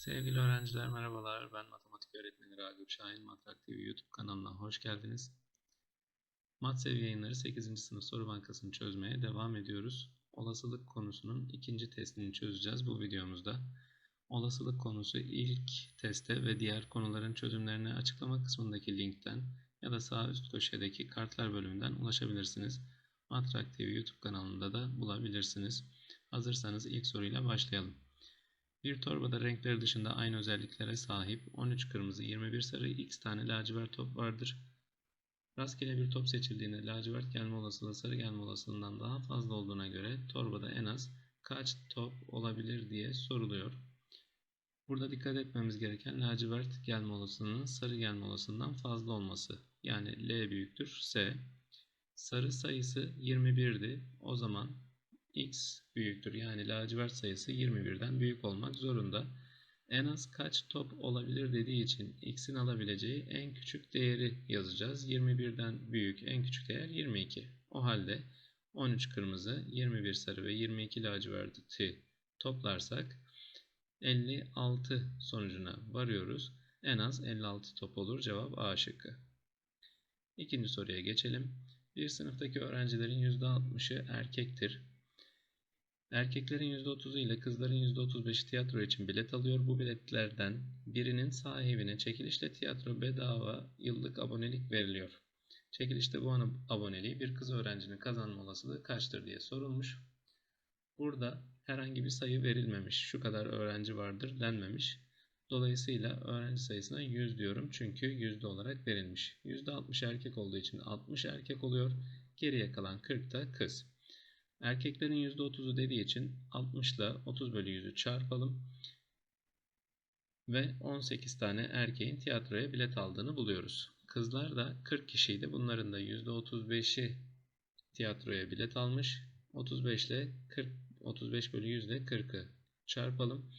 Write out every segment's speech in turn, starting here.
Sevgili öğrenciler merhabalar. Ben matematik öğretmeni Ragıp Şahin. Matrak TV YouTube kanalına hoş geldiniz. Matsev yayınları 8. sınıf soru bankasını çözmeye devam ediyoruz. Olasılık konusunun ikinci testini çözeceğiz bu videomuzda. Olasılık konusu ilk teste ve diğer konuların çözümlerini açıklama kısmındaki linkten ya da sağ üst köşedeki kartlar bölümünden ulaşabilirsiniz. Matrak TV YouTube kanalında da bulabilirsiniz. Hazırsanız ilk soruyla başlayalım. Bir torbada renkleri dışında aynı özelliklere sahip 13 kırmızı 21 sarı x tane lacivert top vardır. Rastgele bir top seçildiğinde lacivert gelme olasılığı sarı gelme olasılığından daha fazla olduğuna göre torbada en az kaç top olabilir diye soruluyor. Burada dikkat etmemiz gereken lacivert gelme olasılığının sarı gelme olasılığından fazla olması. Yani L büyüktür S. Sarı sayısı 21'di. O zaman x büyüktür. Yani lacivert sayısı 21'den büyük olmak zorunda. En az kaç top olabilir dediği için x'in alabileceği en küçük değeri yazacağız. 21'den büyük en küçük değer 22. O halde 13 kırmızı, 21 sarı ve 22 laciverti toplarsak 56 sonucuna varıyoruz. En az 56 top olur. Cevap A şıkkı. İkinci soruya geçelim. Bir sınıftaki öğrencilerin %60'ı erkektir. Erkeklerin %30'u ile kızların %35'i tiyatro için bilet alıyor. Bu biletlerden birinin sahibine çekilişle tiyatro bedava yıllık abonelik veriliyor. Çekilişte bu aboneliği bir kız öğrencinin kazanma olasılığı kaçtır diye sorulmuş. Burada herhangi bir sayı verilmemiş. Şu kadar öğrenci vardır denmemiş. Dolayısıyla öğrenci sayısına 100 diyorum çünkü yüzde olarak verilmiş. %60 erkek olduğu için 60 erkek oluyor. Geriye kalan 40 da kız. Erkeklerin %30'u dediği için 60 ile 30 bölü 100'ü çarpalım. Ve 18 tane erkeğin tiyatroya bilet aldığını buluyoruz. Kızlar da 40 kişiydi. Bunların da %35'i tiyatroya bilet almış. 35 ile 40, 35 bölü 100 ile 40'ı çarpalım.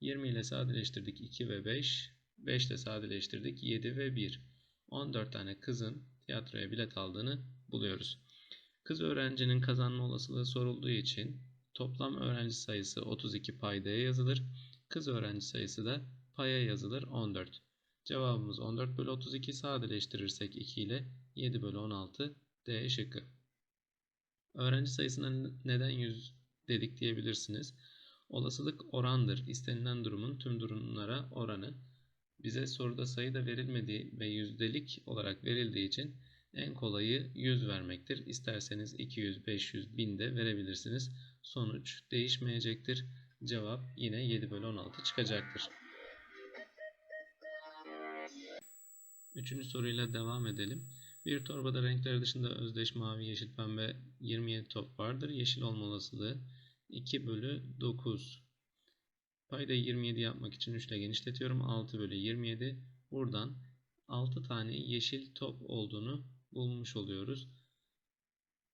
20 ile sadeleştirdik 2 ve 5. 5 ile sadeleştirdik 7 ve 1. 14 tane kızın tiyatroya bilet aldığını buluyoruz. Kız öğrencinin kazanma olasılığı sorulduğu için toplam öğrenci sayısı 32 paydaya yazılır. Kız öğrenci sayısı da paya yazılır 14. Cevabımız 14 bölü 32 sadeleştirirsek 2 ile 7 bölü 16 D şıkkı. Öğrenci sayısına neden 100 dedik diyebilirsiniz. Olasılık orandır. İstenilen durumun tüm durumlara oranı. Bize soruda sayı da verilmediği ve yüzdelik olarak verildiği için en kolayı 100 vermektir. İsterseniz 200, 500, 1000 de verebilirsiniz. Sonuç değişmeyecektir. Cevap yine 7 bölü 16 çıkacaktır. Üçüncü soruyla devam edelim. Bir torbada renkler dışında özdeş mavi, yeşil, pembe 27 top vardır. Yeşil olma olasılığı 2 bölü 9. Paydayı 27 yapmak için 3 ile genişletiyorum. 6 bölü 27. Buradan 6 tane yeşil top olduğunu bulmuş oluyoruz.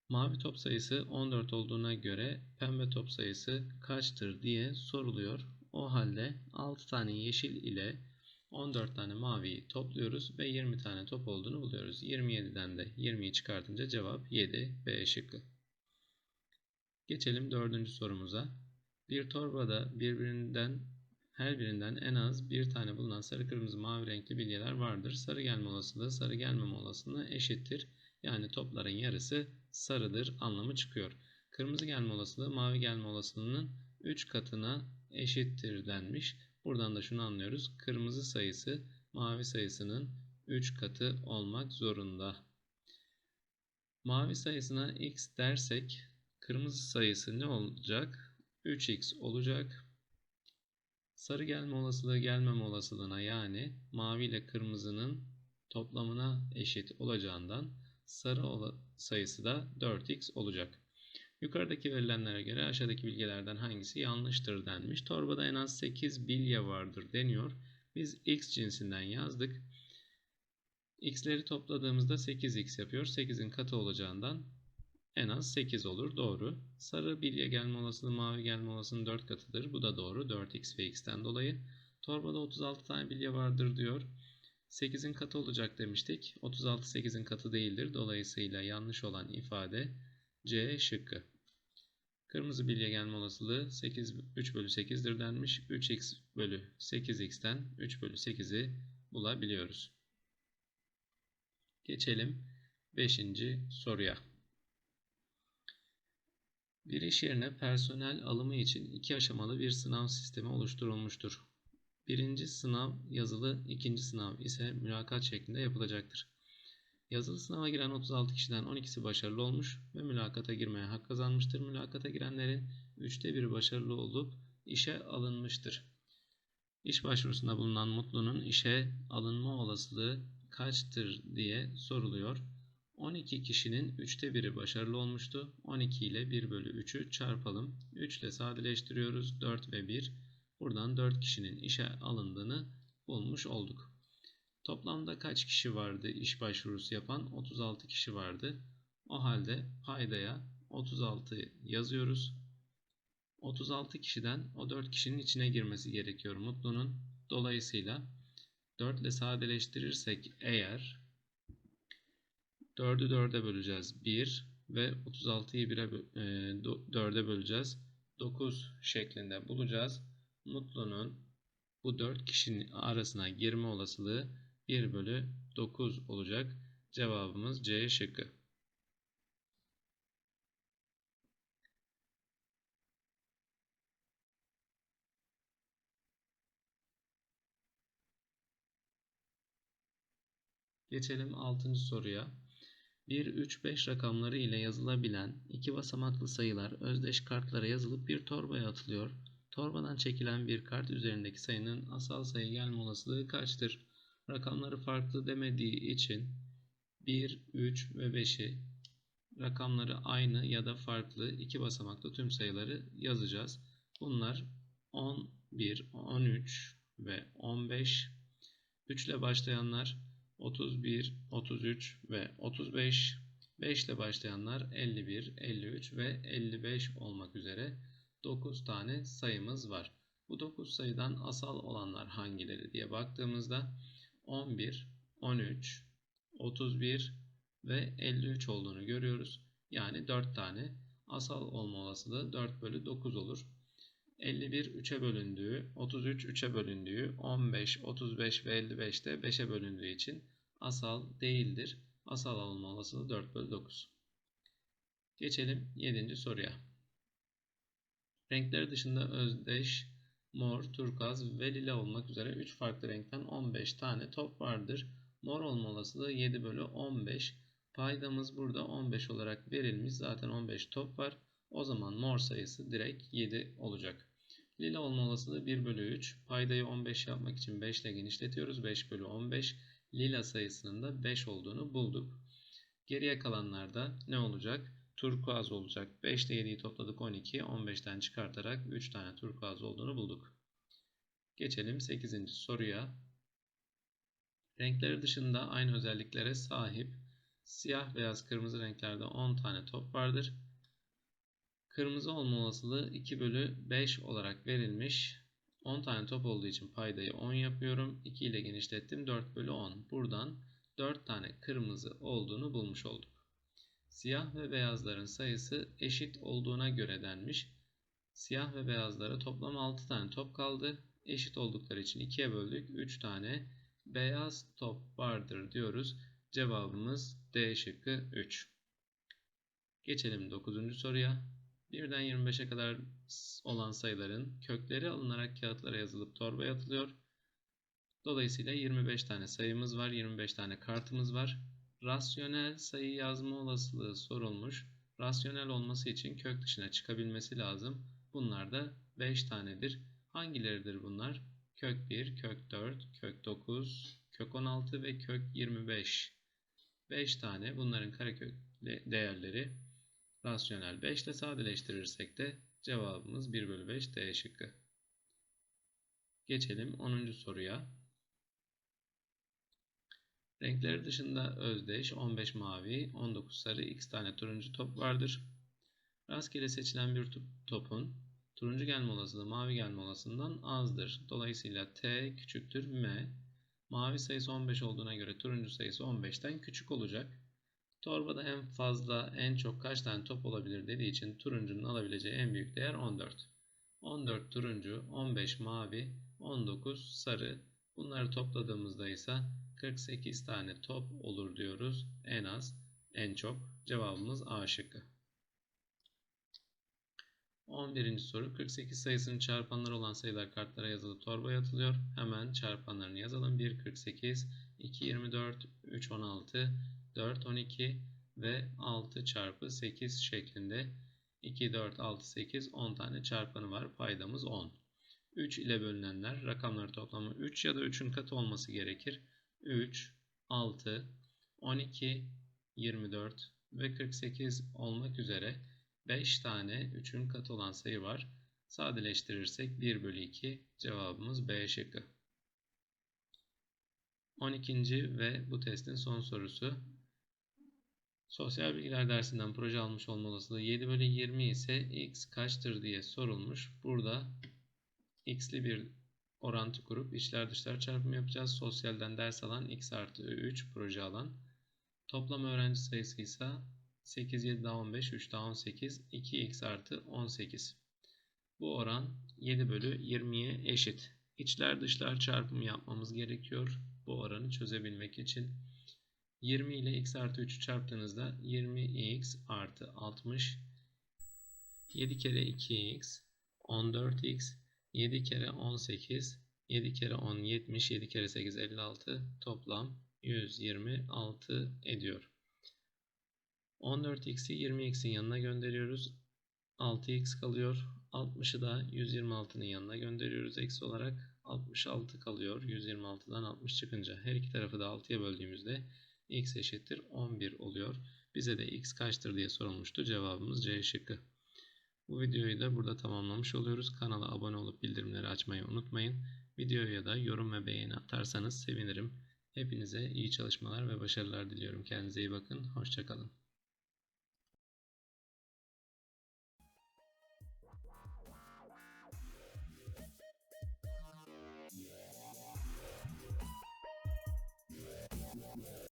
Mavi top sayısı 14 olduğuna göre pembe top sayısı kaçtır diye soruluyor. O halde 6 tane yeşil ile 14 tane maviyi topluyoruz ve 20 tane top olduğunu buluyoruz. 27'den de 20'yi çıkartınca cevap 7 B şıkkı. Geçelim dördüncü sorumuza. Bir torbada birbirinden her birinden en az bir tane bulunan sarı kırmızı mavi renkli bilyeler vardır. Sarı gelme olasılığı sarı gelmeme olasılığına eşittir. Yani topların yarısı sarıdır anlamı çıkıyor. Kırmızı gelme olasılığı mavi gelme olasılığının 3 katına eşittir denmiş. Buradan da şunu anlıyoruz. Kırmızı sayısı mavi sayısının 3 katı olmak zorunda. Mavi sayısına x dersek kırmızı sayısı ne olacak? 3x olacak. Sarı gelme olasılığı gelmeme olasılığına yani mavi ile kırmızının toplamına eşit olacağından sarı sayısı da 4x olacak. Yukarıdaki verilenlere göre aşağıdaki bilgilerden hangisi yanlıştır denmiş. Torbada en az 8 bilye vardır deniyor. Biz x cinsinden yazdık. x'leri topladığımızda 8x yapıyor. 8'in katı olacağından en az 8 olur. Doğru. Sarı bilye gelme olasılığı mavi gelme olasılığının 4 katıdır. Bu da doğru. 4x ve x'ten dolayı. Torbada 36 tane bilye vardır diyor. 8'in katı olacak demiştik. 36 8'in katı değildir. Dolayısıyla yanlış olan ifade C şıkkı. Kırmızı bilye gelme olasılığı 8, 3 bölü 8'dir denmiş. 3x bölü 8x'ten 3 bölü 8'i bulabiliyoruz. Geçelim 5. soruya. Bir iş yerine personel alımı için iki aşamalı bir sınav sistemi oluşturulmuştur. Birinci sınav yazılı, ikinci sınav ise mülakat şeklinde yapılacaktır. Yazılı sınava giren 36 kişiden 12'si başarılı olmuş ve mülakata girmeye hak kazanmıştır. Mülakata girenlerin 3'te 1'i başarılı olup işe alınmıştır. İş başvurusunda bulunan Mutlu'nun işe alınma olasılığı kaçtır diye soruluyor. 12 kişinin 3'te 1'i başarılı olmuştu. 12 ile 1 bölü 3'ü çarpalım. 3 ile sadeleştiriyoruz. 4 ve 1. Buradan 4 kişinin işe alındığını bulmuş olduk. Toplamda kaç kişi vardı iş başvurusu yapan? 36 kişi vardı. O halde paydaya 36 yazıyoruz. 36 kişiden o 4 kişinin içine girmesi gerekiyor Mutlu'nun. Dolayısıyla 4 ile sadeleştirirsek eğer 4'ü 4'e böleceğiz 1 ve 36'yı 1'e 4'e böleceğiz. 9 şeklinde bulacağız. Mutlu'nun bu 4 kişinin arasına girme olasılığı 1 bölü 9 olacak. Cevabımız C şıkkı. Geçelim 6. soruya. 1, 3, 5 rakamları ile yazılabilen iki basamaklı sayılar özdeş kartlara yazılıp bir torbaya atılıyor. Torbadan çekilen bir kart üzerindeki sayının asal sayı gelme olasılığı kaçtır? Rakamları farklı demediği için 1, 3 ve 5'i rakamları aynı ya da farklı iki basamaklı tüm sayıları yazacağız. Bunlar 11, 13 ve 15. 3 ile başlayanlar 31, 33 ve 35. 5 ile başlayanlar 51, 53 ve 55 olmak üzere 9 tane sayımız var. Bu 9 sayıdan asal olanlar hangileri diye baktığımızda 11, 13, 31 ve 53 olduğunu görüyoruz. Yani 4 tane asal olma olasılığı 4 bölü 9 olur. 51 3'e bölündüğü, 33 3'e bölündüğü, 15, 35 ve 55 de 5'e bölündüğü için asal değildir. Asal olma olasılığı 4 bölü 9. Geçelim 7. soruya. Renkleri dışında özdeş, mor, turkuaz ve lila olmak üzere 3 farklı renkten 15 tane top vardır. Mor olma olasılığı 7 bölü 15. Paydamız burada 15 olarak verilmiş. Zaten 15 top var. O zaman mor sayısı direkt 7 olacak. Lila olma olasılığı 1 bölü 3. Paydayı 15 yapmak için 5 ile genişletiyoruz. 5 bölü 15. Lila sayısının da 5 olduğunu bulduk. Geriye kalanlarda ne olacak? Turkuaz olacak. 5 ile 7'yi topladık 12. 15'ten çıkartarak 3 tane turkuaz olduğunu bulduk. Geçelim 8. soruya. Renkleri dışında aynı özelliklere sahip siyah, beyaz, kırmızı renklerde 10 tane top vardır. Kırmızı olma olasılığı 2 bölü 5 olarak verilmiş. 10 tane top olduğu için paydayı 10 yapıyorum. 2 ile genişlettim. 4 bölü 10. Buradan 4 tane kırmızı olduğunu bulmuş olduk. Siyah ve beyazların sayısı eşit olduğuna göre denmiş. Siyah ve beyazlara toplam 6 tane top kaldı. Eşit oldukları için 2'ye böldük. 3 tane beyaz top vardır diyoruz. Cevabımız D şıkkı 3. Geçelim 9. soruya. 1'den 25'e kadar olan sayıların kökleri alınarak kağıtlara yazılıp torbaya atılıyor. Dolayısıyla 25 tane sayımız var, 25 tane kartımız var. Rasyonel sayı yazma olasılığı sorulmuş. Rasyonel olması için kök dışına çıkabilmesi lazım. Bunlar da 5 tanedir. Hangileridir bunlar? Kök 1, kök 4, kök 9, kök 16 ve kök 25. 5 tane bunların karekök değerleri rasyonel 5 ile sadeleştirirsek de cevabımız 1 bölü 5 D şıkkı. Geçelim 10. soruya. Renkleri dışında özdeş 15 mavi, 19 sarı, x tane turuncu top vardır. Rastgele seçilen bir topun turuncu gelme olasılığı mavi gelme olasılığından azdır. Dolayısıyla t küçüktür m. Mavi sayısı 15 olduğuna göre turuncu sayısı 15'ten küçük olacak. Torbada en fazla en çok kaç tane top olabilir dediği için turuncunun alabileceği en büyük değer 14. 14 turuncu, 15 mavi 19 sarı. Bunları topladığımızda ise 48 tane top olur diyoruz. En az, en çok. Cevabımız A şıkkı. 11. soru 48 sayısının çarpanları olan sayılar kartlara yazılı torbaya atılıyor. Hemen çarpanlarını yazalım. 1 48, 2 24, 3 16, 4 12 ve 6 çarpı 8 şeklinde 2 4 6 8 10 tane çarpanı var. Paydamız 10. 3 ile bölünenler rakamları toplamı 3 ya da 3'ün katı olması gerekir. 3, 6, 12, 24 ve 48 olmak üzere 5 tane 3'ün katı olan sayı var. Sadeleştirirsek 1 bölü 2 cevabımız B şıkkı. 12. ve bu testin son sorusu. Sosyal bilgiler dersinden proje almış olma olasılığı 7 bölü 20 ise x kaçtır diye sorulmuş. Burada x'li bir orantı kurup içler dışlar çarpımı yapacağız. Sosyalden ders alan x artı 3 proje alan. Toplam öğrenci sayısı ise 8, 7 daha 15, 3 daha 18, 2x artı 18. Bu oran 7 bölü 20'ye eşit. İçler dışlar çarpımı yapmamız gerekiyor. Bu oranı çözebilmek için. 20 ile x artı 3'ü çarptığınızda 20x artı 60. 7 kere 2x 14x 7 kere 18 7 kere 10 70 7 kere 8 56 toplam 126 ediyor. 14x'i 20x'in yanına gönderiyoruz. 6x kalıyor. 60'ı da 126'nın yanına gönderiyoruz eksi olarak. 66 kalıyor. 126'dan 60 çıkınca her iki tarafı da 6'ya böldüğümüzde x eşittir 11 oluyor. Bize de x kaçtır diye sorulmuştu. Cevabımız C şıkkı. Bu videoyu da burada tamamlamış oluyoruz. Kanala abone olup bildirimleri açmayı unutmayın. Videoya da yorum ve beğeni atarsanız sevinirim. Hepinize iyi çalışmalar ve başarılar diliyorum. Kendinize iyi bakın. Hoşçakalın.